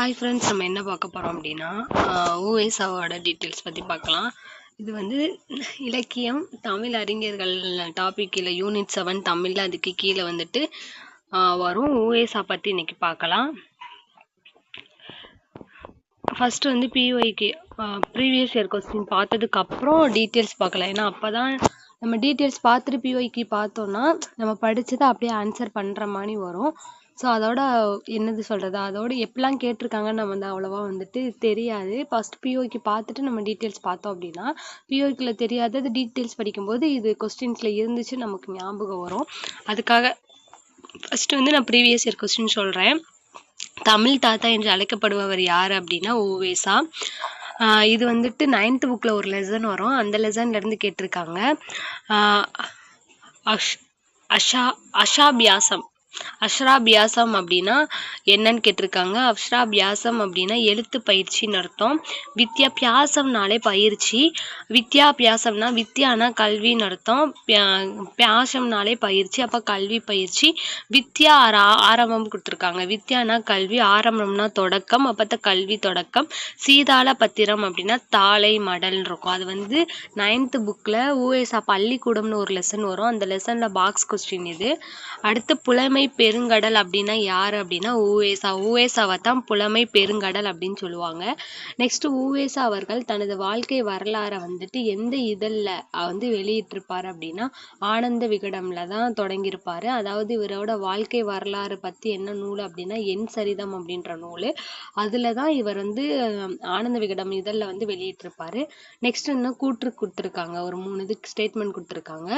Hi friends நம்ம என்ன பார்க்க போகிறோம் அப்படின்னா ஓஎஸ்ஆவோட டீட்டெயில்ஸ் பற்றி பார்க்கலாம். இது வந்து இலக்கியம் தமிழ் அறிஞர்கள் டாபிக் இல்லை யூனிட் செவன் தமிழில் அதுக்கு கீழே வந்துட்டு வரும். ஓஎஸ்ஆ பற்றி இன்னைக்கு பார்க்கலாம். ஃபஸ்ட்டு வந்து பிஒய்க்கு ப்ரீவியஸ் இயர் கொஸ்டின் பார்த்ததுக்கப்புறம் டீட்டெயில்ஸ் பார்க்கலாம். ஏன்னா அப்போ தான் நம்ம டீட்டெயில்ஸ் பார்த்துட்டு பிஒய்க்கு பார்த்தோன்னா நம்ம படித்ததை அப்படியே ஆன்சர் பண்ணுற மாதிரி வரும். ஸோ அதோட என்னது சொல்கிறது அதோட எப்படிலாம் கேட்டிருக்காங்கன்னு நம்ம வந்து அவ்வளோவா வந்துட்டு தெரியாது. ஃபர்ஸ்ட் பிஓக்கு பார்த்துட்டு நம்ம டீட்டெயில்ஸ் பார்த்தோம் அப்படின்னா பிஓக்கில் தெரியாதது டீட்டெயில்ஸ் படிக்கும்போது இது கொஸ்டின்ஸில் இருந்துச்சு நமக்கு ஞாபகம் வரும். அதுக்காக ஃபஸ்ட்டு வந்து நான் ப்ரீவியஸ் இயர் கொஸ்டின் சொல்கிறேன் தமிழ் தாத்தா என்று அழைக்கப்படுபவர் யார் அப்படின்னா ஓவேசா இது வந்துட்டு நைன்த் புக்கில் ஒரு லெசன் வரும். அந்த லெசன்லேருந்து கேட்டிருக்காங்க. அஷ் அஷா அஷாபியாசம். அஷ்ராபியாசம் அப்படின்னா என்னன்னு கேட்டிருக்காங்க. அஷ்ராபியாசம் அப்படின்னா எழுத்து பயிற்சின்னு அர்த்தம். வித்யாபியாசம்னாலே பயிற்சி. வித்யாபியாசம்னா வித்யானா கல்வின்னு அர்த்தம். பியாசம்னாலே பயிற்சி. அப்போ கல்வி பயிற்சி. வித்யா ஆரா- ஆரம்பம் கொடுத்துருக்காங்க. வித்யானா கல்வி ஆரம்பம்னா தொடக்கம் அப்போ கல்வி தொடக்கம். சீதாள பத்திரம் அப்படின்னா தாளை மடல்னு இருக்கும். அது வந்து நைன்த் புக்கில் ஊஎஸ்ஆ பள்ளிக்கூடம்னு ஒரு லெசன் வரும். அந்த லெசனில் பாக்ஸ் கொஸ்டின் இது. அடுத்து புலமை பெருங்கடல் அப்படின்னா யார் அப்படின்னா ஊவேசா. ஊவேசாவை தான் புலமை பெருங்கடல் அப்படின்னு சொல்லுவாங்க. நெக்ஸ்ட் ஊவேசா அவர்கள் தனது வாழ்க்கை வரலாறை வந்துட்டு எந்த இதழில் வந்து வெளியிட்டிருப்பாரு அப்படின்னா ஆனந்த விகடம்ல தான் தொடங்கியிருப்பார். அதாவது இவரோட வாழ்க்கை வரலாறு பற்றி என்ன நூல் அப்படின்னா என் சரிதம் அப்படின்ற நூல். அதில் தான் இவர் வந்து ஆனந்த விகடம் இதழில் வந்து வெளியிட்டிருப்பாரு. நெக்ஸ்ட் இன்னும் கூற்று கொடுத்துருக்காங்க. ஒரு மூணு இதுக்கு ஸ்டேட்மெண்ட் கொடுத்துருக்காங்க.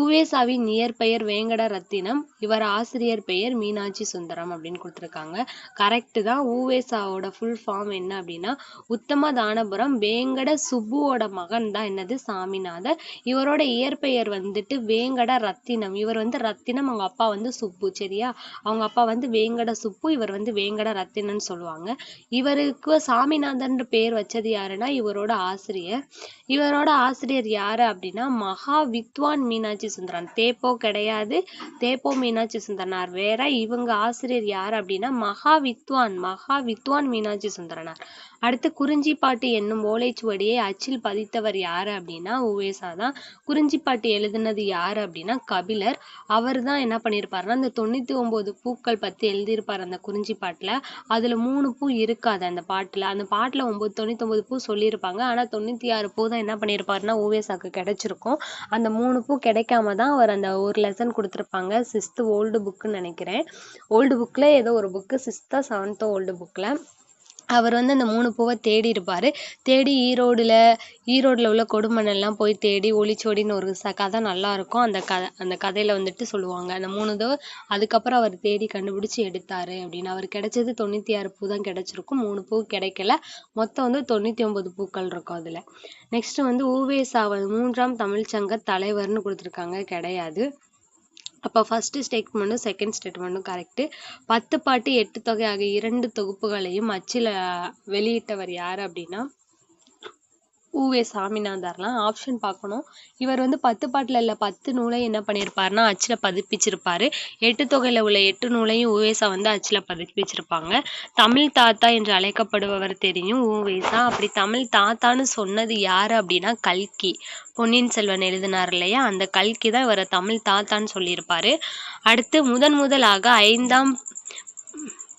ஊவேசாவின் இயற்பெயர் வேங்கட ரத்தினம். இவர் ஆசிரியர் பெயர் மீனாட்சி சுந்தரம் அப்படின்னு கொடுத்துருக்காங்க. கரெக்ட் தான். ஊவேசாவோட ஃபுல் ஃபார்ம் என்ன அப்படின்னா உத்தம தானபுரம் வேங்கட சுப்புவோட மகன் தான் என்னது? சாமிநாதர். இவரோட இயற்பெயர் வந்துட்டு வேங்கட ரத்தினம். இவர் வந்து ரத்தினம் அவங்க அப்பா வந்து சுப்பு சரியா? அவங்க அப்பா வந்து வேங்கட சுப்பு இவர் வந்து வேங்கட ரத்தினன்னு சொல்லுவாங்க. இவருக்கு சாமிநாதன்ற பேர் வச்சது யாருன்னா இவரோட ஆசிரியர். இவரோட ஆசிரியர் யாரு அப்படின்னா மகா வித்வான் மீனாட்சி சுந்தரன் தேப்போ கிடையாது. தேப்போ மீனாட்சி சுந்தரன்? சொன்னார். வேற இவங்க ஆசிரியர் யார் அப்படின்னா மகா வித்வான் மகா வித்வான் மீனாட்சி சுந்தரனார். அடுத்து குறிஞ்சிப்பாட்டு என்னும் ஓலைச்சுவடியை அச்சில் பதித்தவர் யார் அப்படின்னா உவேசா தான் குறிஞ்சிப்பாட்டு எழுதினது யார் அப்படின்னா கபிலர். அவர் தான் என்ன பண்ணியிருப்பாருன்னா அந்த தொண்ணூற்றி ஒம்பது பூக்கள் பற்றி எழுதியிருப்பார் அந்த குறிஞ்சிப்பாட்டில். அதில் மூணு பூ இருக்காது அந்த பாட்டில். அந்த பாட்டில் ஒம்பது தொண்ணூத்தொம்பது பூ சொல்லியிருப்பாங்க. ஆனால் தொண்ணூற்றி ஆறு பூ தான் என்ன பண்ணியிருப்பாருன்னா ஓவியசாக்கு கிடைச்சிருக்கும். அந்த மூணு பூ கிடைக்காம தான் அவர் அந்த ஒரு லெசன் கொடுத்துருப்பாங்க சிஸ்து ஓல்டு புக்குன்னு நினைக்கிறேன். ஓல்டு புக்கில் ஏதோ ஒரு புக்கு சிஸ்தா செவன்த்தோ ஓல்டு புக்கில் அவர் வந்து அந்த மூணு பூவை தேடி இருப்பார். தேடி ஈரோடில் ஈரோடில் உள்ள கொடுமணெல்லாம் போய் தேடி ஒளிச்சோடின்னு ஒரு ச கதை நல்லாயிருக்கும் அந்த கதை அந்த கதையில் வந்துட்டு சொல்லுவாங்க. அந்த மூணு தோ அதுக்கப்புறம் அவர் தேடி கண்டுபிடிச்சி எடுத்தார் அப்படின்னு. அவர் கிடைச்சது தொண்ணூற்றி ஆறு பூ தான் கிடச்சிருக்கும். மூணு பூ கிடைக்கல. மொத்தம் வந்து தொண்ணூற்றி ஒன்பது பூக்கள் இருக்கும் அதில். நெக்ஸ்ட்டு வந்து ஊவேசா மூன்றாம் தமிழ்ச்சங்க தலைவர்னு கொடுத்துருக்காங்க. கிடையாது. அப்போ ஃபர்ஸ்ட் ஸ்டேட்மெண்ட்டும் செகண்ட் ஸ்டேட்மெண்ட்டும் கரெக்டு பத்து பாட்டு எட்டு தொகை ஆகிய இரண்டு தொகுப்புகளையும் அச்சில் வெளியிட்டவர் யார் அப்படின்னா ஊவே சாமிநாதர்லாம் ஆப்ஷன் பார்க்கணும். இவர் வந்து பத்து பாட்டில் இல்லை பத்து நூலை என்ன பண்ணியிருப்பாருன்னா அச்சில் பதிப்பிச்சிருப்பார். எட்டு தொகையில் உள்ள எட்டு நூலையும் ஊவேசா வந்து அச்சில் பதிப்பிச்சிருப்பாங்க. தமிழ் தாத்தா என்று அழைக்கப்படுபவர் தெரியும் ஊவேசா அப்படி தமிழ் தாத்தான்னு சொன்னது யார் அப்படின்னா கல்கி. பொன்னியின் செல்வன் எழுதினார் இல்லையா? அந்த கல்கி தான் இவரை தமிழ் தாத்தான்னு சொல்லியிருப்பாரு. அடுத்து முதன் முதலாக ஐந்தாம்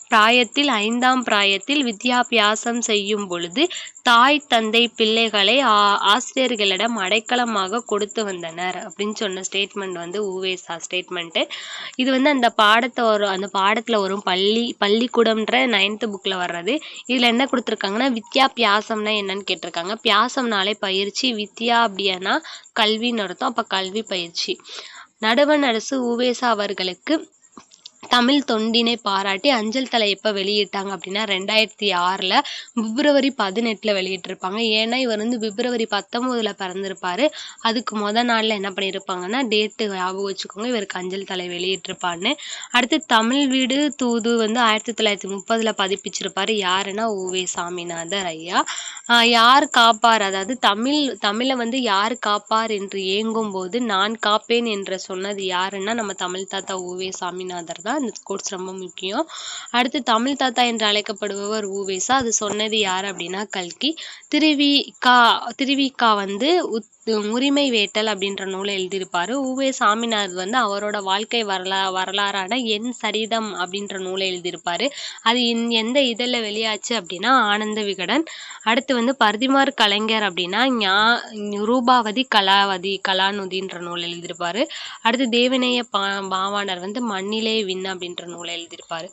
பிராயத்தில் ஐந்தாம் பிராயத்தில் வித்யாபியாசம் செய்யும் பொழுது தாய் தந்தை பிள்ளைகளை ஆ- ஆசிரியர்களிடம் அடைக்கலமாக கொடுத்து வந்தனர். அப்படின்னு சொன்ன ஸ்டேட்மெண்ட் வந்து ஊவேசா ஸ்டேட்மெண்ட்டு இது வந்து அந்த பாடத்தை வரும் அந்த பாடத்தில் வரும் பள்ளி பள்ளிக்கூடம்ன்ற நைன்த்து புக்கில் வர்றது. இதில் என்ன கொடுத்துருக்காங்கன்னா வித்யாபியாசம்னா என்னன்னு கேட்டிருக்காங்க. பியாசம்னாலே பயிற்சி வித்யா அப்படின்னா கல்வின்னு அர்த்தம். அப்போ கல்வி பயிற்சி. நடுவண் அரசு ஊவேசா அவர்களுக்கு தமிழ் தொண்டினை பாராட்டி அஞ்சல் தலை எப்போ வெளியிட்டாங்க அப்படின்னா ரெண்டாயிரத்தி ஆறில் பிப்ரவரி பதினெட்டில் வெளியிட்டிருப்பாங்க. ஏன்னா இவர் வந்து பிப்ரவரி பத்தொம்போதில் பிறந்திருப்பார். அதுக்கு முத நாளில் என்ன பண்ணியிருப்பாங்கன்னா டேட்டு ஞாபகம் வச்சுக்கோங்க இவருக்கு அஞ்சல் தலை வெளியிட்டிருப்பான்னு அடுத்து தமிழ் வீடு தூது வந்து ஆயிரத்தி தொள்ளாயிரத்தி முப்பதில் பதிப்பிச்சிருப்பார். யாருன்னா ஓவே சாமிநாதர் ஐயா. யார் காப்பார்? அதாவது தமிழ் தமிழை வந்து யார் காப்பார் என்று ஏங்கும் போது நான் காப்பேன் என்று சொன்னது யாருன்னா நம்ம தமிழ் தாத்தா ஓவே சாமிநாதர் தான். தான் இந்த கோட்ஸ் ரொம்ப முக்கியம். அடுத்து தமிழ் தாத்தா என்று அழைக்கப்படுபவர் ஊவேசா அது சொன்னது யார் அப்படின்னா கல்கி. திருவி கா திருவிக்கா வந்து உத் உரிமை வேட்டல் அப்படின்ற நூலை எழுதியிருப்பாரு. உவே சாமிநாத் வந்து அவரோட வாழ்க்கை வரலா வரலாறான என் சரிதம் அப்படின்ற நூலை எழுதியிருப்பாரு. அது எந்த இதழில் வெளியாச்சு அப்படின்னா ஆனந்த விகடன். அடுத்து வந்து பர்திமார் கலைஞர் அப்படின்னா ஞா ரூபாவதி கலாவதி கலாநுதின்ற நூல் எழுதியிருப்பாரு. அடுத்து தேவநேய பா பாவாணர் வந்து மண்ணிலே விண்ண அப்படின்ற நூலை எழுதியிருப்பாரு.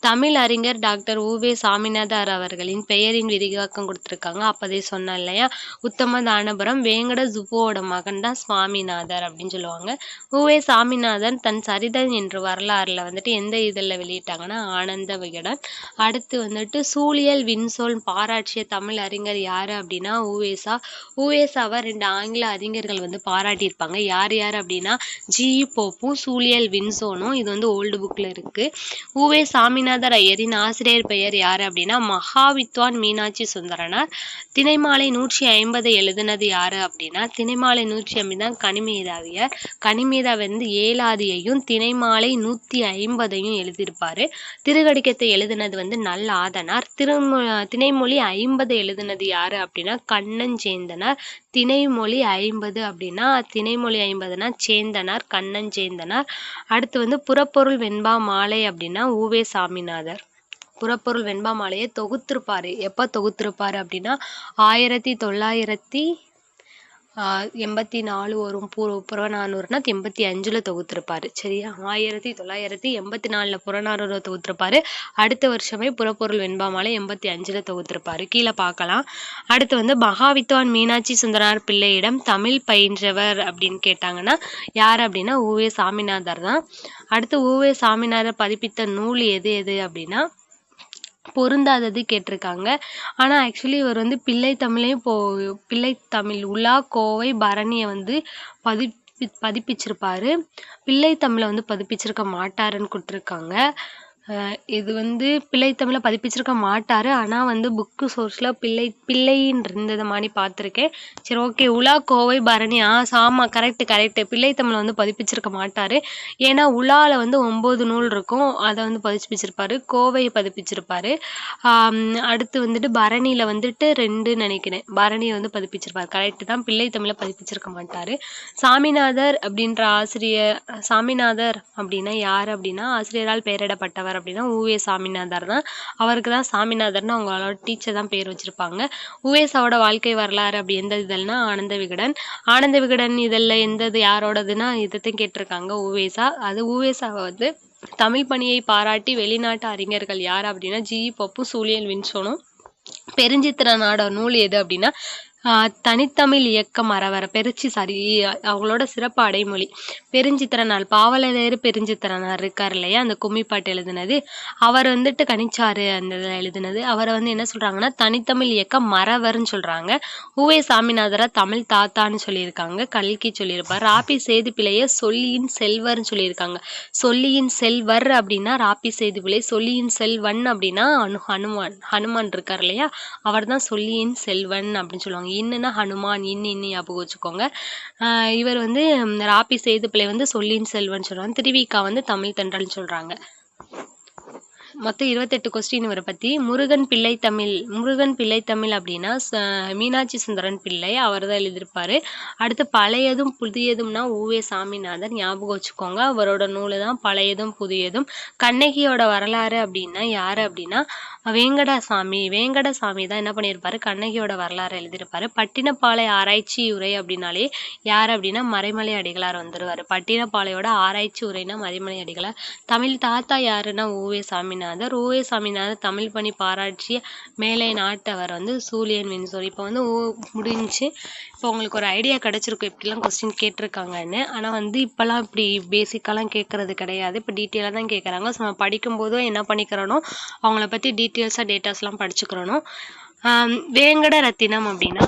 தமிழ் அறிஞர் டாக்டர் உவே சாமிநாதர் அவர்களின் பெயரின் விரிவாக்கம் கொடுத்துருக்காங்க. அப்பதே சொன்னேன் இல்லையா? உத்தம தானபுரம் வேங்கட சுப்புவோட மகன் தான் சுவாமிநாதர் அப்படின்னு சொல்லுவாங்க. உவே சாமிநாதன் தன் சரிதன் என்ற வரலாறுல வந்துட்டு எந்த இதழில் வெளியிட்டாங்கன்னா ஆனந்த விகடன். அடுத்து வந்துட்டு சூழியல் வின்சோல் பாராட்டிய தமிழ் அறிஞர் யார் அப்படின்னா உவேசா உவேசாவை ரெண்டு ஆங்கில அறிஞர்கள் வந்து பாராட்டியிருப்பாங்க. யார் யார் அப்படின்னா ஜி. போப்பும் சூழியல் வின்சோனும் இது வந்து ஓல்டு புக் புக்ல இருக்கு. உவே சாமிநாதர் ஐயரின் ஆசிரியர் பெயர் யார் அப்படின்னா மகாவித்வான் மீனாட்சி சுந்தரனார். திணைமாலை நூற்றி ஐம்பது எழுதுனது யாரு அப்படின்னா திணைமாலை நூற்றி ஐம்பது தான் கனிமேதாவியார். கனிமேதா வந்து ஏழாதியையும் திணைமாலை நூத்தி ஐம்பதையும் எழுதியிருப்பாரு. திருக்கடிக்கத்தை எழுதுனது வந்து நல்ல ஆதனார். திருமொ திணைமொழி ஐம்பது எழுதுனது யாரு அப்படின்னா கண்ணஞ்சேந்தனார். திணைமொழி ஐம்பது அப்படின்னா திணைமொழி ஐம்பதுனா சேந்தனார் கண்ணஞ்சேந்தனார். அடுத்து வந்து புறப்பொருள் வெண்பா மாலை அப்படின்னா ஊவே சாமிநாதர். புறப்பொருள் வெண்பா மாலையை தொகுத்திருப்பாரு. எப்ப தொகுத்திருப்பாரு அப்படின்னா ஆயிரத்தி தொள்ளாயிரத்தி எண்பத்தி நாலு வரும். பூ புறநானூறுனா எண்பத்தி அஞ்சில் தொகுத்திருப்பாரு. சரியா? ஆயிரத்தி தொள்ளாயிரத்தி எண்பத்தி நாலில் புறநானூறு தொகுத்திருப்பாரு. அடுத்த வருஷமே புறப்பொருள் வெண்பாமாலை எண்பத்தி அஞ்சில் தொகுத்திருப்பாரு. கீழே பார்க்கலாம். அடுத்து வந்து மகாவித்வான் மீனாட்சி சுந்தரனார் பிள்ளையிடம் தமிழ் பயின்றவர் அப்படின்னு கேட்டாங்கன்னா யார் அப்படின்னா ஊவே சாமிநாதர் தான். அடுத்து ஊவே சாமிநாதர் பதிப்பித்த நூல் எது எது அப்படின்னா பொருந்தாதது கேட்டிருக்காங்க. ஆனா ஆக்சுவலி இவர் வந்து பிள்ளை தமிழையும் போ பிள்ளை தமிழ் உலா கோவை பரணியை வந்து பதிப்பி பதிப்பிச்சிருப்பாரு. பிள்ளை தமிழை வந்து பதிப்பிச்சிருக்க மாட்டாருன்னு கொடுத்துருக்காங்க. இது வந்து பிள்ளை தமிழை பதிப்பிச்சிருக்க மாட்டார். ஆனால் வந்து புக்கு சோர்ஸில் பிள்ளை பிள்ளைன்னு இருந்தது மாதிரி பார்த்துருக்கேன். சரி ஓகே உலா கோவை பரணி. ஆ ஆமா கரெக்டு பிள்ளைத்தமிழை பிள்ளை தமிழை வந்து பதிப்பிச்சிருக்க மாட்டார். ஏன்னா உலாவில் வந்து ஒம்பது நூல் இருக்கும். அதை வந்து பதிப்பிச்சிருப்பார். கோவையை பதிப்பிச்சிருப்பார். அடுத்து வந்துட்டு பரணியில் வந்துட்டு ரெண்டு நினைக்கிறேன். பரணியை வந்து பதிப்பிச்சிருப்பார். கரெக்டு தான். பிள்ளை தமிழை பதிப்பிச்சிருக்க மாட்டார். சாமிநாதர் அப்படின்ற ஆசிரியர் சாமிநாதர் அப்படின்னா யார் அப்படின்னா ஆசிரியரால் பெயரிடப்பட்டவர் அப்படின்னா ஊவே சாமிநாதர் தான். அவருக்கு தான் சாமிநாதர்னு அவங்களோட டீச்சர் தான் பேர் வச்சிருப்பாங்க. உவேசாவோட வாழ்க்கை வரலாறு அப்படி எந்த இதழ்னா ஆனந்த விகடன் ஆனந்த விகடன் இதழில் எந்தது யாரோடதுன்னா இதுத்தையும் கேட்டிருக்காங்க உவேசா. அது உவேசாவை வந்து தமிழ் பணியை பாராட்டி வெளிநாட்டு அறிஞர்கள் யார் அப்படின்னா ஜி பப்பு சூழியல் வின்சோனும். பெருஞ்சித்திர நாட நூல் எது அப்படின்னா தனித்தமிழ் இயக்கம் அறவர பெருச்சி சாரி அவங்களோட சிறப்பு அடைமொழி. பெருஞ்சித்திரனார் பாவலரேறு பெருஞ்சித்திரனார் இருக்கார் இல்லையா? அந்த கும்மிப்பாட்டு எழுதினது. அவர் வந்துட்டு கணிச்சாரு அந்த இதில் எழுதினது. அவரை வந்து என்ன சொல்றாங்கன்னா தனித்தமிழ் இயக்கம் மறவர்னு சொல்றாங்க. ஊவே சாமிநாதரா தமிழ் தாத்தான்னு சொல்லியிருக்காங்க. கல்கி சொல்லியிருப்பார். ராபி சேதுப்பிள்ளைய சொல்லியின் செல்வர்னு சொல்லியிருக்காங்க. சொல்லியின் செல்வர் அப்படின்னா ராபி சேதுப்பிள்ளை சொல்லியின் செல்வன் அப்படின்னா அனு ஹனுமான் ஹனுமான் இருக்கார் இல்லையா? அவர் தான் சொல்லியின் செல்வன் அப்படின்னு சொல்லுவாங்க. இன்னுன்னா ஹனுமான் இன்னு இன்னு ஞாபகம் வச்சுக்கோங்க. ஆஹ் இவர் வந்து ராபி ராபி சேதுப்பிள்ளை வந்து சொல்லின் செல்வன் சொல்றாங்க. திருவிக்கா வந்து தமிழ் தென்றல்னு சொல்றாங்க. மொத்தம் இருபத்தெட்டு கொஸ்டின் இவரை பற்றி முருகன் பிள்ளை தமிழ் முருகன் பிள்ளை தமிழ் அப்படின்னா ச- மீனாட்சி சுந்தரன் பிள்ளை அவர் தான் எழுதியிருப்பாரு. அடுத்து பழையதும் புதியதும்னா ஊவே சாமிநாதன் ஞாபகம் வச்சுக்கோங்க. அவரோட நூலு தான் பழையதும் புதியதும். கண்ணகியோட வரலாறு அப்படின்னா யார் அப்படின்னா வேங்கடசாமி. வேங்கடசாமி தான் என்ன பண்ணியிருப்பாரு? கண்ணகியோட வரலாறு எழுதியிருப்பார். பட்டினப்பாலை ஆராய்ச்சி உரை அப்படின்னாலே யார் அப்படின்னா மறைமலை அடிகளார் வந்துடுவார் பட்டினப்பாளையோட ஆராய்ச்சி உரைனா மறைமலை அடிகளார். தமிழ் தாத்தா யாருன்னா ஊவே சாமிநாதர் ஊவே சாமிநாதர் தமிழ் பணி பாராட்டிய மேலை நாட்டவர் வந்து சூழியன் வின்சோர் இப்போ வந்து ஓ முடிஞ்சு இப்போ உங்களுக்கு ஒரு ஐடியா கிடைச்சிருக்கும் இப்படிலாம் கொஸ்டின் கேட்டிருக்காங்கன்னு. ஆனால் வந்து இப்போல்லாம் இப்படி பேசிக்காலாம் கேட்குறது கிடையாது. இப்போ டீட்டெயிலாக தான் கேட்குறாங்க. ஸோ நம்ம படிக்கும்போதும் என்ன பண்ணிக்கிறனோ அவங்கள பற்றி டீட்டெயில்ஸாக டேட்டாஸ்லாம் படிச்சுக்கிறணும் வேங்கட ரத்தினம் அப்படின்னா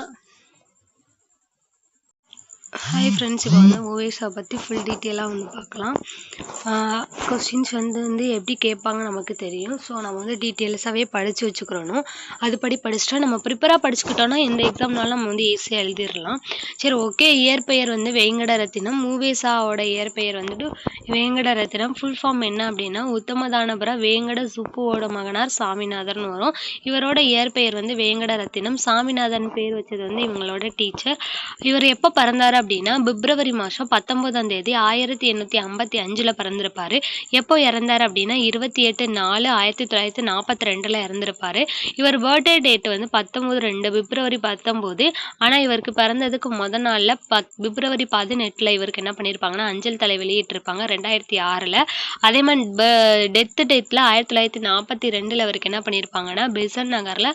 ஹாய் ஃப்ரெண்ட்ஸ் இப்போ வந்து ஓவேஸை பற்றி ஃபுல் டீட்டெயிலாக வந்து பார்க்கலாம். கொஸ்டின்ஸ் வந்து வந்து எப்படி கேட்பாங்க நமக்கு தெரியும். ஸோ நம்ம வந்து டீட்டெயில்ஸாகவே படித்து வச்சுக்கிறணும். அதுபடி படிச்சுட்டா நம்ம ப்ரிப்பராக படிச்சுக்கிட்டோன்னா எந்த எக்ஸாம்னாலும் நம்ம வந்து ஈஸியாக எழுதிடலாம் சரி ஓகே இயற்பெயர் வந்து வேங்கட ரத்தினம் மூவேசாவோட இயற்பெயர் வந்துட்டு வேங்கட ரத்தினம் ஃபுல் ஃபார்ம் என்ன அப்படின்னா உத்தமதானபுர வேங்கட சுப்புவோட மகனார் சாமிநாதர்னு வரும். இவரோட இயற்பெயர் வந்து வேங்கட ரத்தினம் சாமிநாதன் பேர் வச்சது வந்து இவங்களோட டீச்சர் இவர் எப்போ பிறந்தார் அப்படின்னா பிப்ரவரி மாதம் பத்தொன்பதாம் தேதி ஆயிரத்தி எண்ணூற்றி ஐம்பத்தி அஞ்சில் பிறந்திருப்பார். எப்போ இறந்தார் அப்படின்னா இருபத்தி எட்டு நாலு ஆயிரத்தி தொள்ளாயிரத்தி நாற்பத்தி ரெண்டில் இறந்திருப்பாரு. இவர் பர்த்டே டேட் வந்து பத்தொம்போது ரெண்டு பிப்ரவரி பத்தொம்போது ஆனால் இவருக்கு பிறந்ததுக்கு முத நாளில் பத் பிப்ரவரி பதினெட்டில் இவருக்கு என்ன பண்ணியிருப்பாங்கன்னா அஞ்சல் தலை வெளியிட்டிருப்பாங்க ரெண்டாயிரத்தி ஆறில். அதே மாதிரி டெத்து டேட்டில் ஆயிரத்தி தொள்ளாயிரத்தி நாற்பத்தி ரெண்டில் அவருக்கு என்ன பண்ணியிருப்பாங்கன்னா பெசன் நகரில்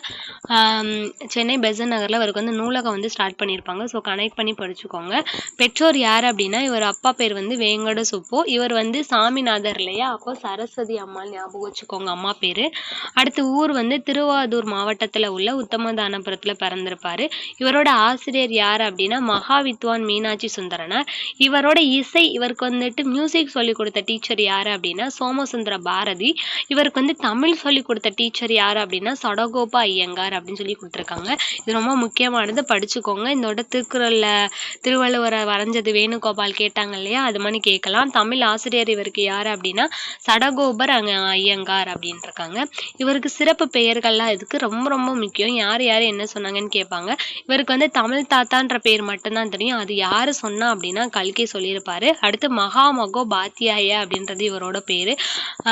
சென்னை பெசன் நகரில் அவருக்கு வந்து நூலகம் வந்து ஸ்டார்ட் பண்ணியிருப்பாங்க ஸோ கனெக்ட் பண்ணி படிச்சுக்கோங்க. பெற்றோர் யார் அப்படின்னா இவர் அப்பா பேர் வந்து வேங்கட சுப்போ. இவர் வந்து சாமிநாதர் இல்லையா? அப்போ சரஸ்வதி அம்மா ஞாபகம் வச்சுக்கோங்க அம்மா பேர். அடுத்து ஊர் வந்து திருவாரூர் மாவட்டத்தில் உள்ள உத்தமதானபுரத்தில் பிறந்திருப்பார். இவரோட ஆசிரியர் யார் அப்படின்னா மகாவித்வான் மீனாட்சி சுந்தரனார். இவரோட இசை இவருக்கு வந்துட்டு மியூசிக் சொல்லிக் கொடுத்த டீச்சர் யார் அப்படின்னா சோமசுந்தர பாரதி. இவருக்கு வந்து தமிழ் சொல்லிக் கொடுத்த டீச்சர் யார் அப்படின்னா சடகோபா ஐயங்கார் அப்படின்னு சொல்லி கொடுத்துருக்காங்க. இது ரொம்ப முக்கியமானது. படிச்சுக்கோங்க. இந்த திருக்குறளில் திருவள்ளுவரை வரைஞ்சது வேணுகோபால் கேட்டாங்க இல்லையா? அது மாதிரி கேட்கலாம். தமிழ் ஆசிரியர் இவருக்கு யார் அப்படின்னா சடகோபர் அங்க ஐயங்கார் அப்படின்னு இருக்காங்க இவருக்கு சிறப்பு பெயர்கள்லாம் இதுக்கு ரொம்ப ரொம்ப முக்கியம். யார் யார் என்ன சொன்னாங்கன்னு கேட்பாங்க. இவருக்கு வந்து தமிழ் தாத்தான்ற பேர் மட்டும்தான் தெரியும். அது யார் சொன்னா அப்படின்னா கல்கி சொல்லியிருப்பாரு. அடுத்து மகாமகோ பாத்தியாய அப்படின்றது இவரோட பேர்.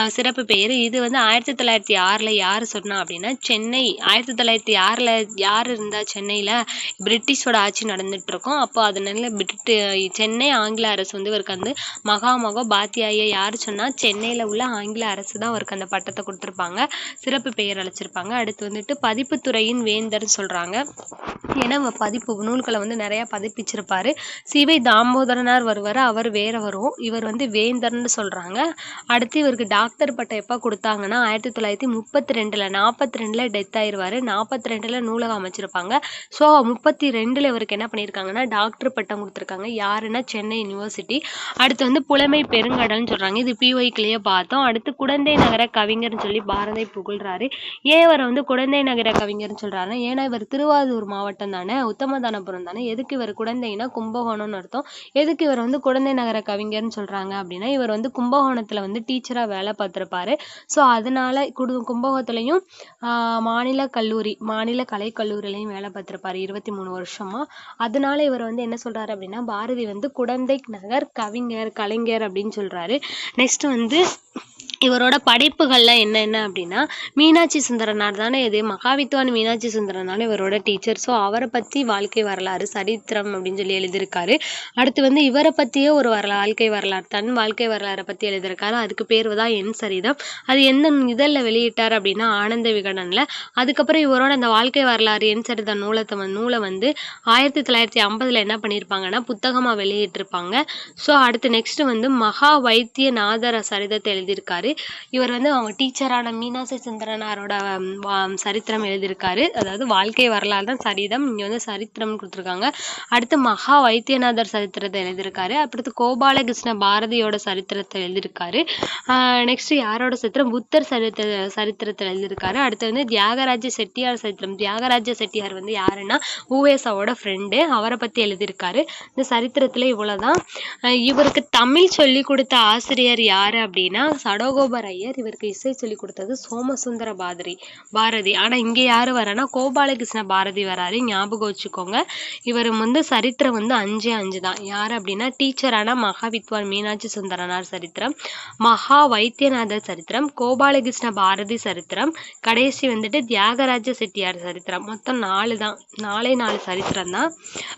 சிறப்பு பேர் இது வந்து ஆயிரத்தி தொள்ளாயிரத்தி ஆறில் யார் சொன்னா அப்படின்னா சென்னை ஆயிரத்தி தொள்ளாயிரத்தி ஆறில் யார் இருந்தா சென்னையில் பிரிட்டிஷோட ஆட்சி நடந்துட்டு இருக்கும் அப்போ அதனால பிரிட்டு சென்னை ஆங்கில அரசு வந்து இவருக்கு வந்து மகாமகோ பாத்தியாய யார் சொன்னால் சென்னையில் உள்ள ஆங்கில அரசு தான் அவருக்கு அந்த பட்டத்தை கொடுத்துருப்பாங்க. சிறப்பு பெயர் அழைச்சிருப்பாங்க அடுத்து வந்துட்டு பதிப்புத்துறையின் வேந்தர்னு சொல்கிறாங்க ஏன்னா பதிப்பு நூல்களை வந்து நிறையா பதிப்பிச்சிருப்பார். சிவை தாமோதரனார் வருவார் அவர் வேற வரும். இவர் வந்து வேந்தர்னு சொல்கிறாங்க அடுத்து இவருக்கு டாக்டர் பட்டம் எப்போ கொடுத்தாங்கன்னா ஆயிரத்தி தொள்ளாயிரத்தி முப்பத்தி ரெண்டில் நாற்பத்தி ரெண்டில் டெத் ஆயிருவாரு. நாற்பத்தி ரெண்டில் நூலகம் அமைச்சிருப்பாங்க. ஸோ முப்பத்தி ரெண்டில் இவருக்கு என்ன பண்ணியிருக்காங்கன்னா டாக்டர் பட்டம் கொடுத்துருக்காங்க. யாருன்னா சென்னை யூனிவர்சிட்டி. அடுத்து வந்து புலமை பெருங்கடல்னு சொல்றாங்க. இது பிஒய்க்குள்ளேயே பார்த்தோம். அடுத்து குடந்தை நகர கவிஞர்னு சொல்லி பாரதி புகழ்றாரு. ஏன் இவர் வந்து குடந்தை நகர கவிஞர்னு சொல்றாருன்னா ஏன்னா இவர் திருவாரூர் மாவட்டம் தானே உத்தமதானபுரம் தானே. எதுக்கு இவர் குடந்தைன்னா கும்பகோணம்னு அர்த்தம். எதுக்கு இவர் வந்து குடந்தை நகர கவிஞர்னு சொல்றாங்க அப்படின்னா இவர் வந்து கும்பகோணத்துல வந்து டீச்சரா வேலை பார்த்திருப்பாரு. ஸோ அதனால குடு கும்பகோணத்துலயும் ஆஹ் மாநில கல்லூரி மாநில கலைக்கல்லூரிலையும் வேலை பார்த்திருப்பாரு இருபத்தி மூணு வருஷமா. அதனால இவர் வந்து என்ன சொல்கிறாரு அப்படின்னா பாரதி வந்து குடந்தை நகர் கவிஞர் கலைஞர் அப்படின்னு சொல்றாரு. நெக்ஸ்ட் வந்து இவரோட படைப்புகள்லாம் என்னென்ன அப்படின்னா மீனாட்சி சுந்தரனார் தானே இது. மகாவித்வான் மீனாட்சி சுந்தரனார் இவரோட டீச்சர் ஸோ அவரை பற்றி வாழ்க்கை வரலாறு சரித்திரம் அப்படின்னு சொல்லி எழுதியிருக்காரு. அடுத்து வந்து இவரை பற்றியே ஒரு வரலா வாழ்க்கை வரலாறு தன் வாழ்க்கை வரலாறை பற்றி எழுதியிருக்காரு. அதுக்கு பேர் தான் என் சரிதம். அது எந்த இதழில் வெளியிட்டார் அப்படின்னா ஆனந்த விகடனில். அதுக்கப்புறம் இவரோட அந்த வாழ்க்கை வரலாறு என் சரித நூலத்தை வந்து நூலை வந்து ஆயிரத்தி தொள்ளாயிரத்தி ஐம்பதில் என்ன பண்ணியிருப்பாங்கன்னா புத்தகமாக வெளியிட்டிருப்பாங்க. ஸோ அடுத்து நெக்ஸ்ட் வந்து மகா வைத்தியநாதர சரிதத்தை எழுதியிருக்காரு. இவர் வந்து அவங்க டீச்சரான மீனாட்சி சுந்தரனாரோட சரித்திரம் எழுதியிருக்காரு. அதாவது வாழ்க்கை வரலாறு தான் சரிதம். இங்க வந்து சரித்திரம் கொடுத்துருக்காங்க. அடுத்து மகா வைத்தியநாதர் சரித்திரத்தை எழுதியிருக்காரு. அடுத்து கோபாலகிருஷ்ண பாரதியோட சரித்திரத்தை எழுதியிருக்காரு. நெக்ஸ்ட் யாரோட சரித்திரம்? புத்தர் சரித்திர சரித்திரத்தை எழுதியிருக்காரு. அடுத்து வந்து தியாகராஜ செட்டியார் சரித்திரம். தியாகராஜ செட்டியார் வந்து யாருன்னா? ஊவேசாவோட ஃப்ரெண்டு அவரை பத்தி எழுதியிருக்காரு. இந்த சரித்திரத்துல இவ்வளவுதான். இவருக்கு தமிழ் சொல்லி கொடுத்த ஆசிரியர் யாரு அப்படின்னா சடோகோ ஐயர் இவருக்கு இசை சொல்லி கொடுத்தது சோமசுந்தர பாரதி பாரதி. ஆனா இங்க யாரு வரனா கோபாலகிருஷ்ண பாரதி வராரு. ஞாபகம் வச்சுக்கோங்க. இவர் வந்து சரித்திரம் வந்து அஞ்சே அஞ்சு தான். யார் அப்படின்னா டீச்சரான மகாவித்வான் மீனாட்சி சுந்தரனார் சரித்திரம் மகா வைத்தியநாதர் சரித்திரம் கோபாலகிருஷ்ண பாரதி சரித்திரம் கடைசி வந்துட்டு தியாகராஜ செட்டியார் சரித்திரம். மொத்தம் நாலு தான். நாலே நாலு சரித்திரம் தான்.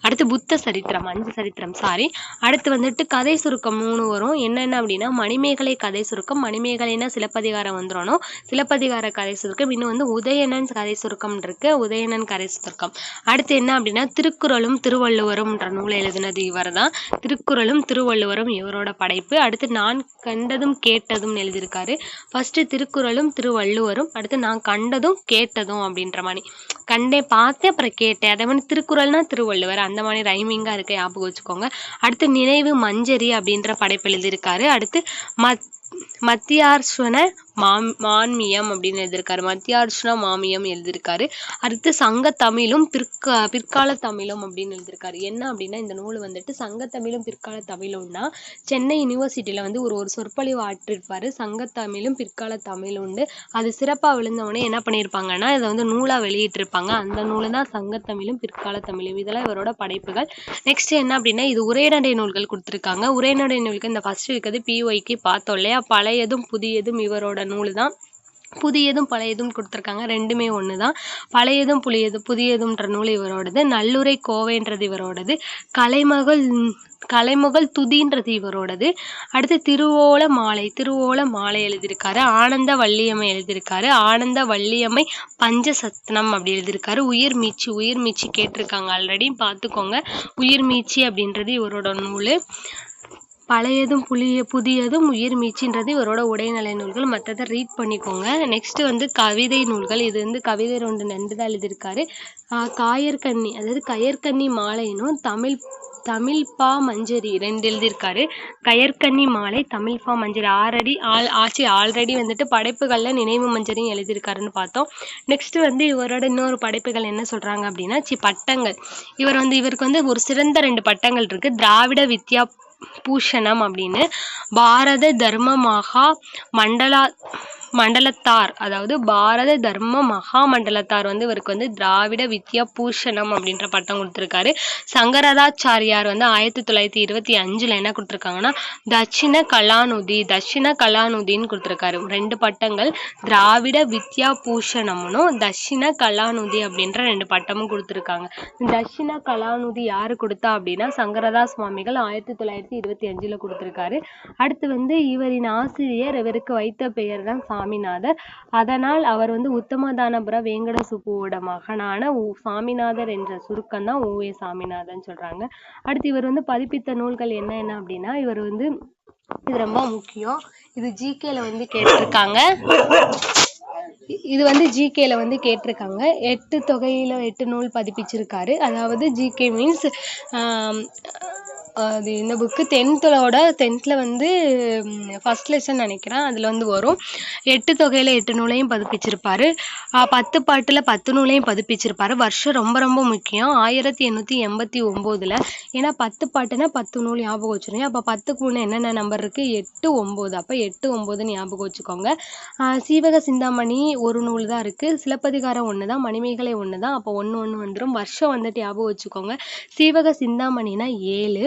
அடுத்து புத்த சரித்திரம் அஞ்சு சரித்திரம் சாரி அடுத்து வந்துட்டு கதை சுருக்கம் மூணு வரும். என்னென்ன அப்படின்னா மணிமேகலை கதை சுருக்கம் உண்மைகளின சிலப்பதிகாரம் வந்துடணும் சிலப்பதிகார கதை சுருக்கம். இன்னும் வந்து உதயணன் கதை சுருக்கம் இருக்கு. உதயணன் கதை சுருக்கம். அடுத்து என்ன அப்படின்னா திருக்குறளும் திருவள்ளுவரும்ன்ற நூலை எழுதினது இவர் தான் திருக்குறளும் திருவள்ளுவரும் இவரோட படைப்பு. அடுத்து நான் கண்டதும் கேட்டதும் எழுதியிருக்காரு. ஃபர்ஸ்ட் திருக்குறளும் திருவள்ளுவரும் அடுத்து நான் கண்டதும் கேட்டதும் அப்படின்ற மாதிரி. கண்டே பார்த்தேன் அப்புறம் கேட்டேன். அதே மாதிரி திருக்குறள்னா திருவள்ளுவர். அந்த மாதிரி ரைமிங்கா இருக்க ஞாபகம் வச்சுக்கோங்க. அடுத்து நினைவு மஞ்சரி அப்படின்ற படைப்பு எழுதியிருக்காரு. அடுத்து மத் மத்தியார்சுவன மாம் மான்மியம் அப்படின்னு எழுதியிருக்காரு. மத்தியார்ஸ்வன மாமியம் எழுதியிருக்காரு. அடுத்து சங்க தமிழும் பிற்கா பிற்கால தமிழும் அப்படின்னு எழுதியிருக்காரு. என்ன அப்படின்னா இந்த நூல் வந்துட்டு சங்க தமிழும் பிற்கால தமிழும்னா சென்னை யூனிவர்சிட்டியில வந்து ஒரு ஒரு சொற்பொழிவு ஆற்றிருப்பாரு. சங்க தமிழும் பிற்கால தமிழுண்டு அது சிறப்பாக விழுந்தவொடனே என்ன பண்ணியிருப்பாங்கன்னா இதை வந்து நூலாக வெளியிட்டிருப்பாங்க. அந்த நூலு தான் சங்க தமிழும் பிற்கால தமிழும் இதெல்லாம் இவரோட படைப்புகள். நெக்ஸ்ட் என்ன அப்படின்னா இது உரைநடை நூல்கள் கொடுத்துருக்காங்க. உரைநடை நூல்கள் இந்த ஃபர்ஸ்ட் இருக்கிறது பிஒய்க்கு பார்த்தோம் இல்லையா? பழையதும் புதியதும் இவரோட நூல் தான் புதியதும் பழையதும் கொடுத்துருக்காங்க. ரெண்டுமே ஒன்று தான் பழையதும் புளியது புதியதும்ன்ற நூல் இவரோடது. நல்லுரை கோவைன்றது இவரோடது. கலைமகள் கலைமகள் துதின்றது இவரோடது. அடுத்து திருவோல மாலை திருவோல மாலை எழுதியிருக்காரு. ஆனந்த வள்ளியம்மை எழுதியிருக்காரு. ஆனந்த வள்ளியம்மை பஞ்சசத்னம் அப்படி எழுதியிருக்காரு. உயிர் மீச்சி உயிர் மீச்சி கேட்டிருக்காங்க ஆல்ரெடி பார்த்துக்கோங்க. உயிர் மீச்சி அப்படின்றது இவரோட நூல். பழையதும் புளிய புதியதும் உயிர் மீச்சின்றது இவரோட உடைநலை நூல்கள். மற்றதை ரீட் பண்ணிக்கோங்க. நெக்ஸ்ட் வந்து கவிதை நூல்கள். இது வந்து கவிதை ரெண்டு நண்டு தான் எழுதியிருக்காரு காயற்கண்ணி அதாவது கயற்கண்ணி மாலைனும் தமிழ் தமிழ் பா மஞ்சரி ரெண்டு எழுதியிருக்காரு. கயற்கன்னி மாலை தமிழ் பா மஞ்சரி. ஆல்ரெடி ஆல் ஆச்சு ஆல்ரெடி வந்துட்டு படைப்புகளில் நினைவு மஞ்சரியும் எழுதியிருக்காருன்னு பார்த்தோம். நெக்ஸ்ட் வந்து இவரோட இன்னொரு படைப்புகள் என்ன சொல்றாங்க அப்படின்னா சி பட்டங்கள். இவர் வந்து இவருக்கு வந்து ஒரு சிறந்த ரெண்டு பட்டங்கள் இருக்கு. திராவிட வித்யா பூஷணம் அப்படின்னு. பாரத தர்ம மகா மண்டலா மண்டலத்தார் அதாவது பாரத தர்ம மகா மண்டலத்தார் வந்து இவருக்கு வந்து திராவிட வித்யா பூஷணம் அப்படின்ற பட்டம் கொடுத்துருக்காரு. சங்கரதாச்சாரியார் வந்து ஆயிரத்தி தொள்ளாயிரத்தி இருபத்தி அஞ்சுல என்ன கொடுத்துருக்காங்கன்னா தட்சிண கலாநிதி தட்சிண கலாநிதின்னு கொடுத்துருக்காரு. ரெண்டு பட்டங்கள் திராவிட வித்யா பூஷணம்னும் தட்சிண கலாநிதி அப்படின்ற ரெண்டு பட்டமும் கொடுத்துருக்காங்க. தட்சிண கலாநிதி யாரு கொடுத்தா அப்படின்னா சங்கரதா சுவாமிகள் ஆயிரத்தி தொள்ளாயிரத்தி இருபத்தி அஞ்சுல கொடுத்துருக்காரு. அடுத்து வந்து இவரின் ஆசிரியர் இவருக்கு வைத்த பெயர் தான் சாமிநாதர் அதனால் அவர் வந்து உத்தமதானபுர வேங்கட சுப்புவோட மகனான உ சாமிநாதர் என்ற சுருக்கம் தான் ஊவே சாமிநாதன் சொல்றாங்க. அடுத்து இவர் வந்து பதிப்பித்த நூல்கள் என்ன என்ன அப்படின்னா இவர் வந்து இது ரொம்ப முக்கியம். இது ஜிகேல வந்து கேட்டிருக்காங்க. இது வந்து ஜிகேல வந்து கேட்டிருக்காங்க. எட்டு தொகையில எட்டு நூல் பதிப்பிச்சிருக்காரு. அதாவது ஜிகே மீன்ஸ் அது இந்த புக்கு டென்த்தோட டென்த்தில் வந்து ஃபர்ஸ்ட் லெசன் நினைக்கிறேன். அதில் வந்து வரும். எட்டு தொகையில் எட்டு நூலையும் பதிப்பிச்சிருப்பாரு. பத்து பாட்டில் பத்து நூலையும் பதிப்பிச்சிருப்பாரு. வருஷம் ரொம்ப ரொம்ப முக்கியம். ஆயிரத்தி எண்ணூற்றி எண்பத்தி ஒம்போதில். ஏன்னா பத்து பாட்டுனா பத்து நூல் ஞாபகம் வச்சுருங்க. அப்போ பத்துக்கு முன்னே என்னென்ன நம்பர் இருக்குது எட்டு ஒம்பது. அப்போ எட்டு ஒம்போதுன்னு ஞாபகம் வச்சுக்கோங்க. சீவக சிந்தாமணி ஒரு நூல் தான் இருக்குது சிலப்பதிகாரம் ஒன்று தான் மணிமேகலை ஒன்று தான் அப்போ ஒன்று ஒன்று வந்துடும் வருஷம் வந்துட்டு ஞாபகம் வச்சுக்கோங்க. சீவக சிந்தாமணினா ஏழு.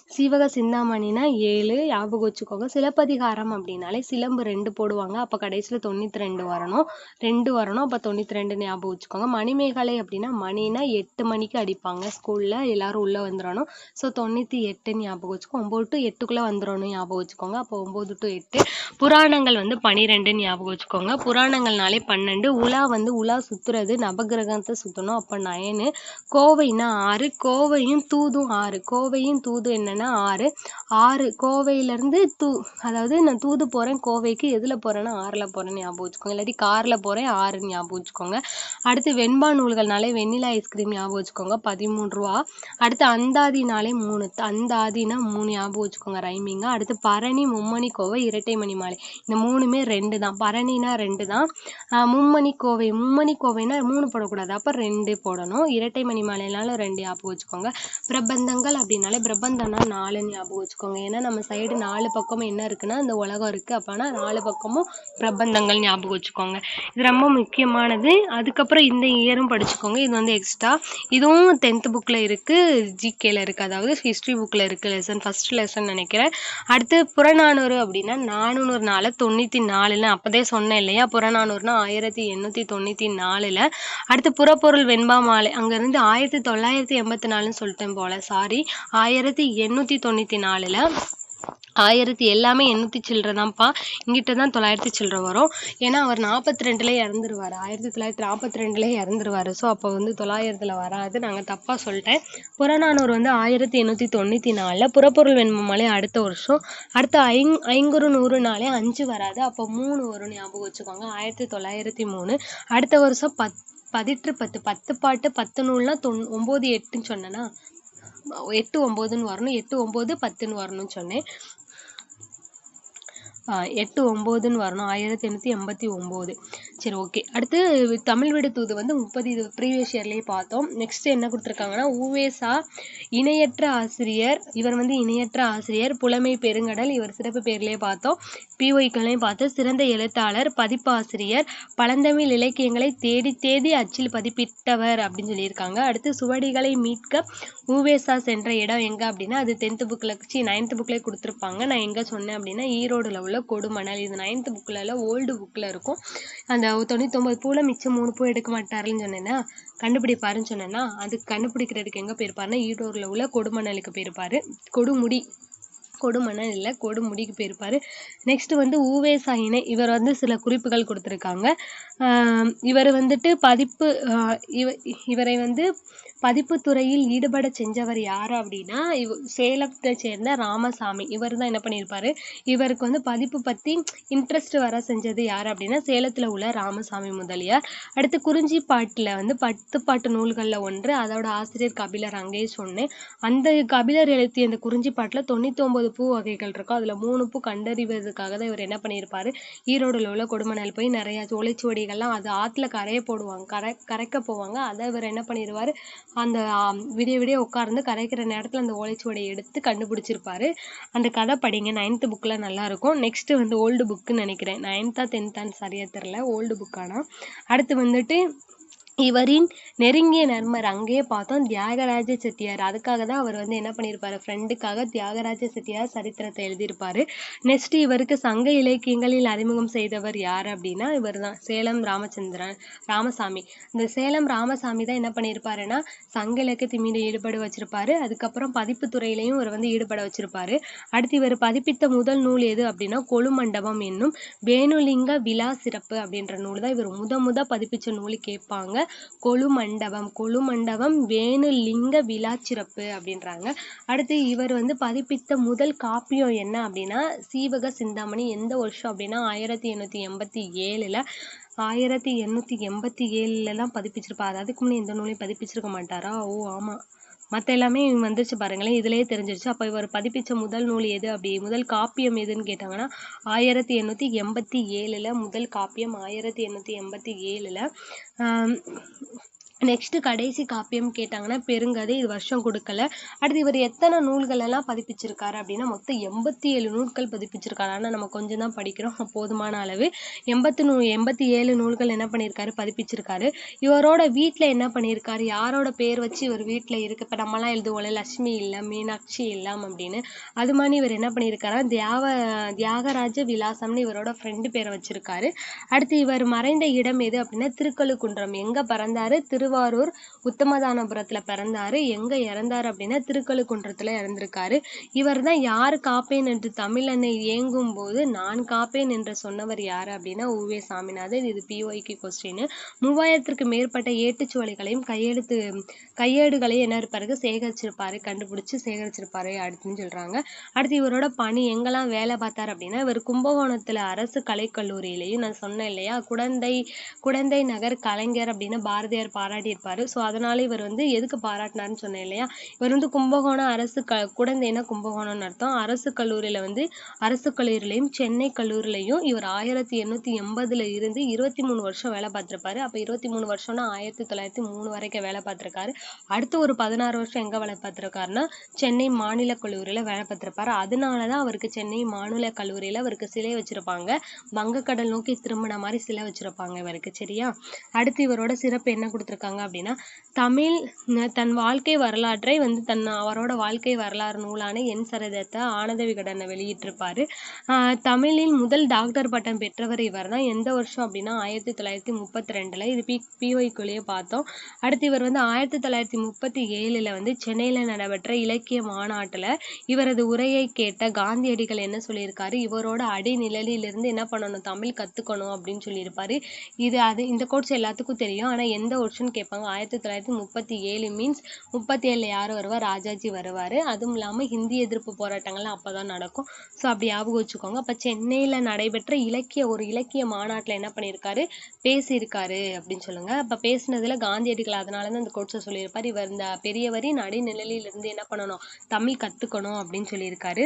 சீவக சிந்தாமணினா ஏழு ஞாபகம் வச்சுக்கோங்க. சிலப்பதிகாரம் அப்படின்னாலே சிலம்பு ரெண்டு போடுவாங்க. அப்போ கடைசியில் தொண்ணூற்றி ரெண்டு வரணும். ரெண்டு வரணும். அப்போ தொண்ணூற்றி ரெண்டு ஞாபகம் வச்சுக்கோங்க. மணிமேகலை அப்படின்னா மணினா எட்டு மணிக்கு அடிப்பாங்க. ஸ்கூலில் எல்லாரும் உள்ளே வந்துடணும். ஸோ தொண்ணூற்றி எட்டு ஞாபகம் வச்சுக்கோங்க ஒம்பது டு எட்டுக்குள்ளே வந்துடணும் ஞாபகம் வச்சுக்கோங்க. அப்போ ஒம்பது டு எட்டு. புராணங்கள் வந்து பனிரெண்டு ஞாபகம் வச்சுக்கோங்க. புராணங்கள்னாலே பன்னெண்டு. உலா வந்து உலா சுற்றுறது நவகிரகத்தை சுற்றணும் அப்போ நயனு. கோவைனா ஆறு. கோவையும் தூதும் ஆறு. கோவையும் தூது என்னென்ன ஆறு. ஆறு கோவையிலேருந்து தூ அதாவது நான் தூது போகிறேன் கோவைக்கு எதில் போகிறேன்னா ஆறில் போகிறேன்னு ஞாபகம் வச்சுக்கோங்க. இல்லாட்டி காரில் போகிறேன் ஆறு ஞாபகம் வச்சுக்கோங்க. அடுத்து வெண்பா நூல்கள்னாலே வெண்ணிலா ஐஸ்கிரீம் ஞாபகம் வச்சுக்கோங்க பதிமூணு ரூபா. அடுத்து அந்தாதினாலே மூணு அந்தாதினா மூணு ஞாபகம் வச்சுக்கோங்க ரைமிங்காக அடுத்து பரணி மும்மணி கோவை இரட்டை மணி மாலை. இந்த மூணுமே ரெண்டு தான். பரணினா ரெண்டு தான். மும்மணி கோவை. மும்மணி கோவைனா மூணு போடக்கூடாது. அப்போ ரெண்டு போடணும். இரட்டை மணி மாலைனாலும் ரெண்டு ஞாபகம் வச்சுக்கோங்க. பிரபந்தங்கள் அப்படின்னாலே பிரபந்தம்னா நாலு ஞாபகம் வச்சுக்கோங்க. ஏன்னா நம்ம சைடு நாலு பக்கமும் என்ன இருக்குன்னா இந்த உலகம் இருக்கு. அப்போனா நாலு பக்கமும் பிரபந்தங்கள் ஞாபகம் வச்சுக்கோங்க. இது ரொம்ப முக்கியமானது. அதுக்கப்புறம் இந்த இயரும் படிச்சுக்கோங்க. இது வந்து எக்ஸ்ட்ரா இதுவும் டென்த் புக்கில் இருக்கு. ஜிகேல இருக்கு. அதாவது ஹிஸ்ட்ரி புக்கில் இருக்கு லெசன் ஃபர்ஸ்ட் லெசன் நினைக்கிறேன். அடுத்து புறநானூறு அப்படின்னா நானூறு நாலு தொண்ணூற்றி நாலுல அப்போதே சொன்னேன் இல்லையா? புறநானூறுனா ஆயிரத்தி எண்ணூற்றி தொண்ணூற்றி நாலில் அடுத்து புறப்பொருள் வெண்பா மாலை அங்கேருந்து ஆயிரத்தி தொள்ளாயிரத்தி எண்பத்தி நாலுன்னு சொல்லிட்டேன் போல. சாரி ஆயிரத்தி எண்ணூற்றி தொண்ணூற்றி நாலில் ஆயிரத்தி எல்லாமே எண்ணூற்றி சில்லற தான்ப்பா இங்கிட்ட தான் தொள்ளாயிரத்தி சில்லற வரும். ஏன்னா அவர் நாற்பத்தி ரெண்டுல இறந்துருவாரு. ஆயிரத்தி தொள்ளாயிரத்தி நாற்பத்தி ரெண்டுல இறந்துருவாரு. ஸோ அப்போ வந்து தொள்ளாயிரத்துல வராது. நாங்கள் தப்பாக சொல்லிட்டேன். புறநானூறு வந்து ஆயிரத்தி எண்ணூற்றி தொண்ணூற்றி நாலில் புறப்பொருள் வெண்மலை அடுத்த வருஷம். அடுத்த ஐங் ஐங்குறு நூறு நாளே அஞ்சு வராது. அப்போ மூணு வரும் ஞாபகம் வச்சுக்கோங்க. ஆயிரத்தி தொள்ளாயிரத்தி மூணு. அடுத்த வருஷம் பத் பதிற்று பத்து பத்து பாட்டு பத்து நூல்னா தொன் ஒம்பது எட்டுன்னு சொன்னேன்னா எட்டு ஒம்போதுன்னு வரணும் எட்டு ஒம்பது பத்துன்னு வரணும்னு சொன்னேன். எட்டு ஒம்போதுன்னு வரணும். ஆயிரத்தி எண்ணூற்றி எண்பத்தி ஒம்பது. சரி ஓகே அடுத்து தமிழ் விடு தூது வந்து முப்பது இது ப்ரீவியஸ் இயர்லேயே பார்த்தோம். நெக்ஸ்ட் என்ன கொடுத்துருக்காங்கன்னா உவேசா இணையற்ற ஆசிரியர். இவர் வந்து இணையற்ற ஆசிரியர். புலமை பெருங்கடல் இவர் சிறப்பு பேர்லேயே பார்த்தோம். பிஒய்க்களையும் பார்த்தோம் சிறந்த எழுத்தாளர் பதிப்பாசிரியர் பழந்தமிழ் இலக்கியங்களை தேடி தேடி அச்சில் பதிப்பிட்டவர் அப்படின்னு சொல்லியிருக்காங்க. அடுத்து சுவடிகளை மீட்க உவேசா சென்ற இடம் எங்கே அப்படின்னா அது டென்த்து புக்கில் சி நைன்த்து புக்லேயே கொடுத்துருப்பாங்க. நான் எங்கே சொன்னேன் அப்படின்னா ஈரோடில் உள்ள கொடுமணல் இது நைன்த்து புக்கில் ஓல்டு புக்கில் இருக்கும். அந்த தொண்ணூத்தொம்பது பூவில் மிச்சம் மூணு பூ எடுக்க மாட்டாருன்னு சொன்னேன்னா கண்டுபிடிப்பாருன்னு சொன்னேன்னா அதுக்கு கண்டுபிடிக்கிறதுக்கு எங்கே போயிருப்பாருன்னா ஈரோடுல உள்ள கொடுமணலுக்கு போயிருப்பாரு. கொடுமுடி. கொடுமணல் இல்லை கொடுமுடிக்கு போயிருப்பாரு. நெக்ஸ்ட் வந்து ஊவே சாயினை இவர் வந்து சில குறிப்புகள் கொடுத்துருக்காங்க. ஆஹ் இவர் வந்துட்டு பதிப்பு ஆஹ் இவ இவரை வந்து பதிப்பு துறையில் ஈடுபட செஞ்சவர் யார் அப்படின்னா இவ சேலத்தை சேர்ந்த ராமசாமி. இவர் தான் என்ன பண்ணியிருப்பாரு? இவருக்கு வந்து பதிப்பு பத்தி இன்ட்ரெஸ்ட் வர செஞ்சது யார் அப்படின்னா சேலத்தில் உள்ள ராமசாமி முதலியார். அடுத்து குறிஞ்சிப்பாட்டுல வந்து பத்து பாட்டு நூல்களில் ஒன்று அதோட ஆசிரியர் கபிலர் அங்கேயே சொன்னேன். அந்த கபிலர் எழுதி அந்த குறிஞ்சி பாட்டில் தொண்ணூத்தி ஒன்பது பூ வகைகள் இருக்கும் அதில் மூணு பூ கண்டறிவதற்காக தான் இவர் என்ன பண்ணியிருப்பாரு? ஈரோடில் உள்ள கொடுமணல் போய் நிறைய ஓலைச்சுவடிகள்லாம் அது ஆற்றுல கரைய போடுவாங்க கரை கரைக்க போவாங்க. அதை இவர் என்ன பண்ணிடுவார் அந்த விடிய விடிய உட்கார்ந்து கரைக்கிற நேரத்தில் அந்த ஓலைச்சுவடியை எடுத்து கண்டுபிடிச்சிருப்பாரு. அந்த கதை படிங்க நைன்த்து புக்கில் நல்லாயிருக்கும் நெக்ஸ்ட்டு வந்து ஓல்டு புக்குன்னு நினைக்கிறேன். நைன்த்தா டென்த்தான்னு சரியாக தெரில ஓல்டு புக்கானா அடுத்து வந்துட்டு இவரின் நெருங்கிய நண்பர். அங்கேயே பார்த்தோம் தியாகராஜ செட்டியார். அதுக்காக தான் அவர் வந்து என்ன பண்ணியிருப்பார்? ஃப்ரெண்டுக்காக தியாகராஜ செட்டியார் சரித்திரத்தை எழுதியிருப்பார். நெக்ஸ்ட் இவருக்கு சங்க இலக்கியங்களில் அறிமுகம் செய்தவர் யார் அப்படின்னா இவர் தான் சேலம் ராமச்சந்திரன் ராமசாமி. இந்த சேலம் ராமசாமி தான் என்ன பண்ணியிருப்பாருன்னா சங்க இலக்கியத்தின் மீது ஈடுபாடு வச்சிருப்பாரு. அதுக்கப்புறம் பதிப்பு துறையிலையும் இவர் வந்து ஈடுபட வச்சிருப்பாரு. அடுத்து இவர் பதிப்பித்த முதல் நூல் எது அப்படின்னா கொழுமண்டபம் என்னும் வேணுலிங்க விழா சிறப்பு அப்படின்ற நூல் தான். இவர் முத முத பதிப்பிச்ச நூல் கேட்பாங்க. கொலுமண்டபம் கொழுமண்டபம் வேணுலிங்க விழா சிறப்பு அப்படின்றாங்க. அடுத்து இவர் வந்து பதிப்பித்த முதல் காப்பியம் என்ன அப்படின்னா சீவக சிந்தாமணி எந்த வருஷம் அப்படின்னா ஆயிரத்தி எண்ணூத்தி எண்பத்தி ஏழுல ஆயிரத்தி எண்ணூத்தி எண்பத்தி ஏழுல தான் பதிப்பிச்சிருப்பா. அதுக்கு முன்னே எந்த நூலையும் பதிப்பிச்சிருக்க மாட்டாரா? ஓ ஆமா. மத்த எல்லாமே வந்துருச்சு பாருங்களேன் இதுலயே தெரிஞ்சிருச்சு. அப்ப இவர் பதிப்பிச்ச முதல் நூல் எது அப்படி? முதல் காப்பியம் எதுன்னு கேட்டாங்கன்னா ஆயிரத்தி எண்ணூத்தி எண்பத்தி ஏழுல முதல் காப்பியம் ஆயிரத்தி எண்ணூத்தி எண்பத்தி ஏழுல நெக்ஸ்ட்டு நெக்ஸ்ட் கடைசி காப்பியம் கேட்டாங்கன்னா பெருங்கதை இது வருஷம் கொடுக்கல. அடுத்து இவர் எத்தனை நூல்கள் எல்லாம் பதிப்பிச்சிருக்காரு அப்படின்னா மொத்தம் எண்பத்தி ஏழு நூல்கள் பதிப்பிச்சிருக்காரு. ஆனால் நம்ம கொஞ்சம் தான் படிக்கிறோம். போதுமான அளவு. எண்பத்தி நூ எண்பத்தி ஏழு நூல்கள் என்ன பண்ணியிருக்காரு? பதிப்பிச்சிருக்காரு. இவரோட வீட்டில் என்ன பண்ணியிருக்காரு? யாரோட பேர் வச்சு இவர் வீட்டில் இருக்கு? இப்போ நம்மலாம் எழுதுவோம்ல லட்சுமி இல்லை மீனாட்சி இல்லம் அப்படின்னு. அது மாதிரி இவர் என்ன பண்ணியிருக்காருன்னா தியாக தியாகராஜ விலாசம்னு இவரோட ஃப்ரெண்டு பேரை வச்சிருக்காரு. அடுத்து இவர் மறைந்த இடம் எது அப்படின்னா திருக்கழுக்குன்றம். எங்க பிறந்தாரு? திருவாரூர் உத்தமதானபுரத்தில் பிறந்தாரு. எங்க இறந்தார் அப்படின்னா திருக்கழுக்குன்றத்தில் இறந்திருக்காரு. இவர் தான் யார் காப்பேன் என்று தமிழனை இயங்கும் போது நான் காப்பேன் என்று சொன்னவர் யாரு அப்படின்னா உவே சாமிநாதன். இது பிஒய்க்கு கொஸ்டின் மூவாயிரத்திற்கு மேற்பட்ட ஏட்டுச்சுவலைகளையும் கையெழுத்து கையேடுகளை என்ன இருப்பாரு சேகரிச்சிருப்பாரு கண்டுபிடிச்சு சேகரிச்சிருப்பாரு அப்படின்னு சொல்றாங்க. அடுத்து இவரோட பணி எங்கெல்லாம் வேலை பார்த்தாரு அப்படின்னா இவர் கும்பகோணத்துல அரசு கலைக்கல்லூரியிலையும் நான் சொன்னேன் இல்லையா குடந்தை குடந்தை நகர் கலைஞர் அப்படின்னு பாரதியார் பாராட்டியிருப்பார். ஸோ அதனால் இவர் வந்து எதுக்கு பாராட்டினார்னு சொன்னேன் இல்லையா? இவர் வந்து கும்பகோணம் அரசு க குடந்தைன்னா கும்பகோணம்னு அர்த்தம். அரசு கல்லூரியில் வந்து அரசு கல்லூரியிலையும் சென்னை கல்லூரியிலையும் இவர் ஆயிரத்தி எண்ணூற்றி எண்பதுல இருந்து இருபத்தி மூணு வருஷம் வேலை பார்த்திருப்பாரு. அப்ப இருபத்தி மூணு வருஷம்னா ஆயிரத்தி தொள்ளாயிரத்தி மூணு வரைக்கும் வேலை பார்த்துருக்காரு. அடுத்து ஒரு பதினாறு வருஷம் எங்க வேலை பார்த்திருக்காருன்னா சென்னை மாநில கல்லூரியில வேலை பார்த்திருப்பாரு. அதனாலதான் அவருக்கு சென்னை மாநில கல்லூரியில அவருக்கு சிலை வச்சிருப்பாங்க. வங்கக்கடல் நோக்கி திரும்பின மாதிரி சிலை வச்சிருப்பாங்க இவருக்கு. சரியா? அடுத்து இவரோட சிறப்பு என்ன கொடுத்துருக்காங்க அப்படின்னா தமிழ் தன் வாழ்க்கை வரலாற்றை வந்து தன் அவரோட வாழ்க்கை வரலாறு நூலான என் சரதத்தை ஆனந்த விகடனை வெளியிட்டிருப்பாரு. ஆஹ் தமிழில் முதல் டாக்டர் பட்டம் பெற்றவர் இவர் தான் எந்த வருஷம் அப்படின்னா ஆயிரத்தி தொள்ளாயிரத்தி முப்பத்தி ரெண்டில் இது பி பிஒய்க்குள்ளேயே பார்த்தோம். அடுத்து இவர் வந்து ஆயிரத்தி தொள்ளாயிரத்தி முப்பத்தி ஏழுல வந்து சென்னையில நடைபெற்ற இலக்கிய மாநாட்டுல இவரது உரையை கேட்ட காந்தியடிகள் என்ன சொல்லியிருக்காரு? இவரோட அடிநிழலிலிருந்து என்ன பண்ணணும்? தமிழ் கத்துக்கணும் அப்படின்னு சொல்லியிருப்பாரு. இது அது இந்த கோட்ஸ் எல்லாத்துக்கும் தெரியும். ஆனால் எந்த வருஷம் எப்போன்னு கேட்பாங்க. ஆயிரத்தி தொள்ளாயிரத்தி முப்பத்தி ஏழு மீன்ஸ் முப்பத்தி ஏழில் யார் வருவா? ராஜாஜி வருவார். அதுவும் இல்லாமல் ஹிந்தி எதிர்ப்பு போராட்டங்கள்லாம் அப்போ தான் நடக்கும். ஸோ அப்படி ஞாபகம் வச்சுக்கோங்க. அப்போ சென்னையில் நடைபெற்ற இலக்கிய ஒரு இலக்கிய மாநாட்டில் என்ன பண்ணியிருக்காரு? பேசியிருக்காரு அப்படின்னு சொல்லுங்க. அப்போ பேசினதில் காந்தியடிகள். அதனால தான் அந்த கோட்ஸை சொல்லியிருப்பார். இவர் இந்த பெரியவரி நடுநிலையிலிருந்து என்ன பண்ணணும்? தமிழ் கற்றுக்கணும் அப்படின்னு சொல்லியிருக்காரு.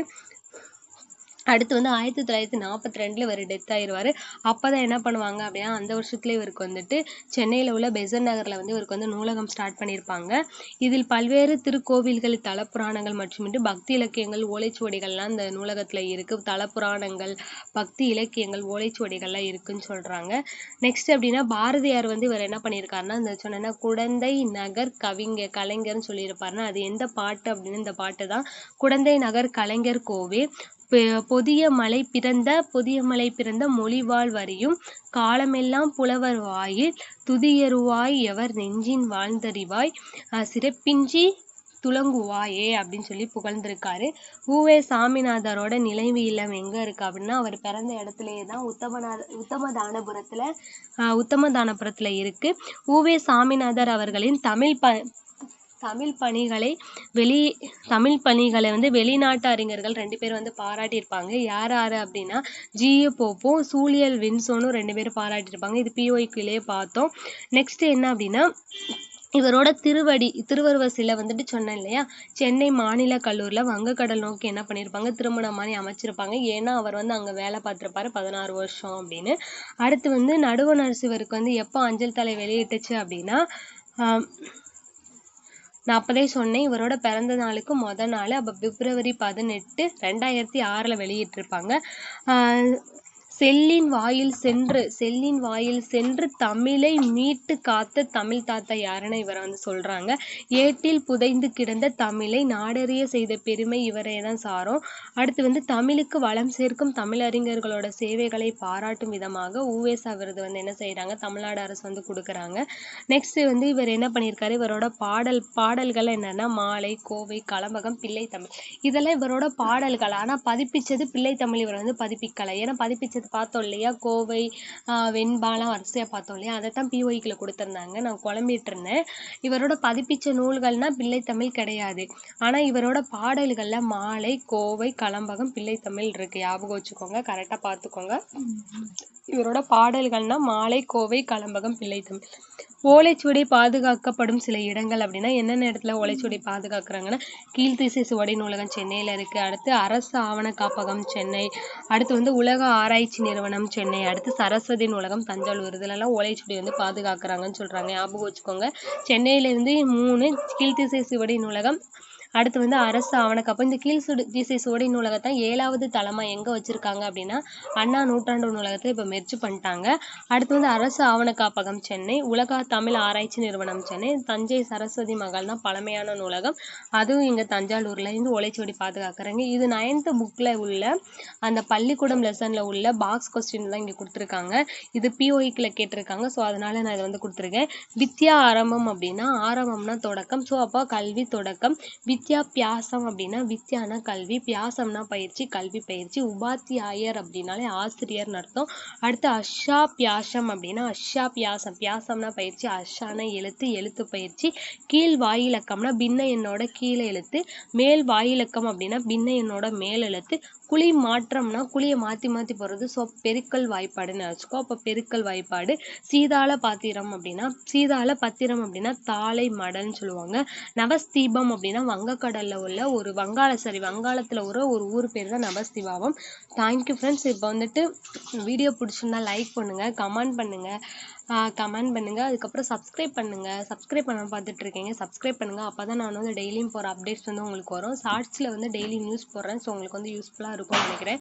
அடுத்து வந்து ஆயிரத்தி தொள்ளாயிரத்தி நாற்பத்தி ரெண்டில் இவர் டெத் ஆயிடுவார் அப்போ தான் என்ன பண்ணுவாங்க அப்படின்னா அந்த வருஷத்துல இவருக்கு வந்துட்டு சென்னையில் உள்ள பெசன் நகரில் வந்து இவருக்கு வந்து நூலகம் ஸ்டார்ட் பண்ணியிருப்பாங்க. இதில் பல்வேறு திருக்கோவில்கள் தலப்புராணங்கள் மற்றும் பக்தி இலக்கியங்கள் ஓலைச்சுவடிகள்லாம் இந்த நூலகத்தில் இருக்குது தலப்புராணங்கள் பக்தி இலக்கியங்கள் ஓலைச்சுவடிகள்லாம் இருக்குன்னு சொல்கிறாங்க நெக்ஸ்ட் அப்படின்னா பாரதியார் வந்து இவர் என்ன பண்ணியிருக்காருன்னா இந்த சொன்னேன்னா குடந்தை நகர் கவிஞர் கலைஞர்னு சொல்லியிருப்பாருன்னா அது எந்த பாட்டு அப்படின்னு இந்த பாட்டு தான். குடந்தை நகர் கலைஞர் கோவே பொதிய மலை பிறந்த பொதிய மலை பிறந்த மொழிவாழ் வரியும் காலமெல்லாம் புலவர் வாயில் துதியருவாய் எவர் நெஞ்சின் வாழ்ந்தறிவாய். அஹ் சிறப்பின்றி துலங்குவாயே அப்படின்னு சொல்லி புகழ்ந்திருக்காரு. ஊவே சாமிநாதரோட நினைவு இல்லம் எங்க இருக்கு அப்படின்னா அவர் பிறந்த இடத்துலயே தான் உத்தமநாத உத்தமதானபுரத்துல உத்தமதானபுரத்தில் உத்தமதானபுரத்துல இருக்கு. ஊவே சாமிநாதர் அவர்களின் தமிழ் ப தமிழ் பணிகளை வெளி தமிழ் பணிகளை வந்து வெளிநாட்டு அறிஞர்கள் ரெண்டு பேர் வந்து பாராட்டியிருப்பாங்க. யார் யார் அப்படின்னா ஜிஏ போப்பும் சூழியல் வின்சோனும் ரெண்டு பேரும் பாராட்டியிருப்பாங்க. இது பிஓய்க்குள்ளேயே பார்த்தோம். நெக்ஸ்ட் என்ன அப்படின்னா இவரோட திருவடி திருவருவ சிலை வந்துட்டு சொன்னேன் இல்லையா? சென்னை மாநில கல்லூரியில் வங்கக்கடல் நோக்கி என்ன பண்ணியிருப்பாங்க? திருமணம் மாதிரி அமைச்சிருப்பாங்க. ஏன்னா அவர் வந்து அங்கே வேலை பார்த்துருப்பாரு பதினாறு வருஷம் அப்படின்னு. அடுத்து வந்து நடுவணர் சிவருக்கு வந்து எப்போ அஞ்சல் தலை வெளியிட்டுச்சு அப்படின்னா நான் அப்போதே சொன்னேன் இவரோட பிறந்த நாளுக்கு முத நாள் அப்போ பிப்ரவரி பதினெட்டு ரெண்டாயிரத்தி ஆறில் வெளியிட்டிருப்பாங்க. ஆஹ் செல்லின் வாயில் சென்று செல்லின் வாயில் சென்று தமிழை மீட்டு காத்த தமிழ் தாத்தா யாருன்னு இவரை வந்து சொல்றாங்க. ஏட்டில் புதைந்து கிடந்த தமிழை நாடறிய செய்த பெருமை இவரே தான் சாரும். அடுத்து வந்து தமிழுக்கு வளம் சேர்க்கும் தமிழறிஞர்களோட சேவைகளை பாராட்டும் விதமாக ஊவேசா விருது வந்து என்ன செய்கிறாங்க தமிழ்நாடு அரசு வந்து கொடுக்குறாங்க. நெக்ஸ்ட் வந்து இவர் என்ன பண்ணியிருக்காரு? இவரோட பாடல் பாடல்கள் என்னன்னா மாலை கோவை கலம்பகம் பிள்ளை தமிழ். இதெல்லாம் இவரோட பாடல்கள். ஆனால் பதிப்பிச்சது பிள்ளை தமிழ் இவர் வந்து பதிப்பிக்கலை. ஏன்னா பதிப்பிச்சது பார்த்தோம் இல்லையா? கோவை வெண்பாலாம் வரிசையா பார்த்தோம் இல்லையா? அதைத்தான் பிஒய்க்குல கொடுத்திருந்தாங்க. நான் குழம்பிட்டு இருந்தேன். இவரோட பதிப்பிச்ச நூல்கள்னா பிள்ளை தமிழ் கிடையாது. ஆனா இவரோட பாடல்கள்ல மாலை கோவை கலம்பகம் பிள்ளை தமிழ் இருக்கு. ஞாபகம் வச்சுக்கோங்க. கரெக்டா பார்த்துக்கோங்க. இவரோட பாடல்கள்னா மாலை கோவை கலம்பகம் பிள்ளை தமிழ் ஓலைச்சுவடி பாதுகாக்கப்படும் சில இடங்கள் அப்படின்னா என்னென்ன இடத்துல ஓலைச்சுவடி பாதுகாக்கிறாங்கன்னா கீழ்த்திசை சுவடி நூலகம் சென்னையில் இருக்குது அடுத்து அரசு ஆவண காப்பகம் சென்னை. அடுத்து வந்து உலக ஆராய்ச்சி நிறுவனம் சென்னை. அடுத்து சரஸ்வதி நூலகம் தஞ்சாவூர். இதுலலாம் ஓலைச்சுவடி வந்து பாதுகாக்கிறாங்கன்னு சொல்கிறாங்க ஞாபகம் வச்சுக்கோங்க. சென்னையிலேருந்து மூணு கீழ்த்திசை சுவடி நூலகம் அடுத்து வந்து அரசு ஆவணக்காப்பம் இந்த கீழ் சுடு திசை சுவடி நூலகத்தை ஏழாவது தளமா எங்கே வச்சிருக்காங்க அப்படின்னா அண்ணா நூற்றாண்டு நூலகத்தை இப்போ மெர்ஜ் பண்ணிட்டாங்க. அடுத்து வந்து அரசு ஆவணக்காப்பகம் சென்னை உலக தமிழ் ஆராய்ச்சி நிறுவனம் சென்னை தஞ்சை சரஸ்வதி மகள் தான் பழமையான நூலகம். அதுவும் இங்கே தஞ்சாவூர்ல இருந்து ஓலைச்சுவடி பாதுகாக்கிறாங்க. இது நைன்த்து புக்ல உள்ள அந்த பள்ளிக்கூடம் லெசன்ல உள்ள பாக்ஸ் கொஸ்டின் தான் இங்கே கொடுத்துருக்காங்க. இது பிஓஇக்கில் கேட்டிருக்காங்க. ஸோ அதனால நான் இதை வந்து கொடுத்துருக்கேன். வித்யா ஆரம்பம் அப்படின்னா ஆரம்பம்னா தொடக்கம். ஸோ அப்போ கல்வி தொடக்கம். வித்யா பியாசம் அப்படின்னா வித்யானா கல்வி பியாசம்னா பயிற்சி கல்வி பயிற்சி உபாத்தியாயர் அப்படின்னாலே ஆசிரியர்னு அர்த்தம். அடுத்து அஷா பியாசம் அப்படின்னா அஷா பியாசம் பியாசம்னா பயிற்சி அஷான எழுத்து எழுத்து பயிற்சி. கீழ் வாயிலக்கம்னா பின்ன எண்ணோட கீழே எழுத்து. மேல் வாயிலக்கம் அப்படின்னா பின்ன எண்ணோட மேல் எழுத்து. குழி மாற்றம்னா குழியை மாற்றி மாற்றி போடுறது ஸோ பெருக்கல் வாய்ப்பாடுன்னு வச்சுக்கோ அப்போ பெருக்கல் வாய்ப்பாடு. சீதாள பாத்திரம் அப்படின்னா சீதாள பத்திரம் அப்படின்னா தாளை மடல்னு சொல்லுவாங்க. நவஸ்தீபம் அப்படின்னா வங்க வங்கக்கடலில் உள்ள ஒரு வங்காள சாரி வங்காளத்தில் உள்ள ஒரு ஊர் பேர் தான் நவஸ்தீபாவம் தேங்க்யூ ஃப்ரெண்ட்ஸ் இப்போ வந்துட்டு வீடியோ பிடிச்சிருந்தா லைக் பண்ணுங்கள் கமெண்ட் பண்ணுங்கள் கமெண்ட் பண்ணுங்கள் அதுக்கப்புறம் சப்ஸ்கிரைப் பண்ணுங்கள் சப்ஸ்கிரைப் பண்ண பார்த்துட்ருக்கீங்க சப்ஸ்கிரைப் பண்ணுங்கள் அப்போ தான் நான் வந்து டெய்லியும் போகிற அப்டேட்ஸ் வந்து உங்களுக்கு வரும். ஷார்ட்ஸில் வந்து டெய்லி நியூஸ் போடுறேன். ஸோ உங்களுக்கு வந்து யூஸ்ஃபுல்லாக இருக்கும்னு நினைக்கிறேன்.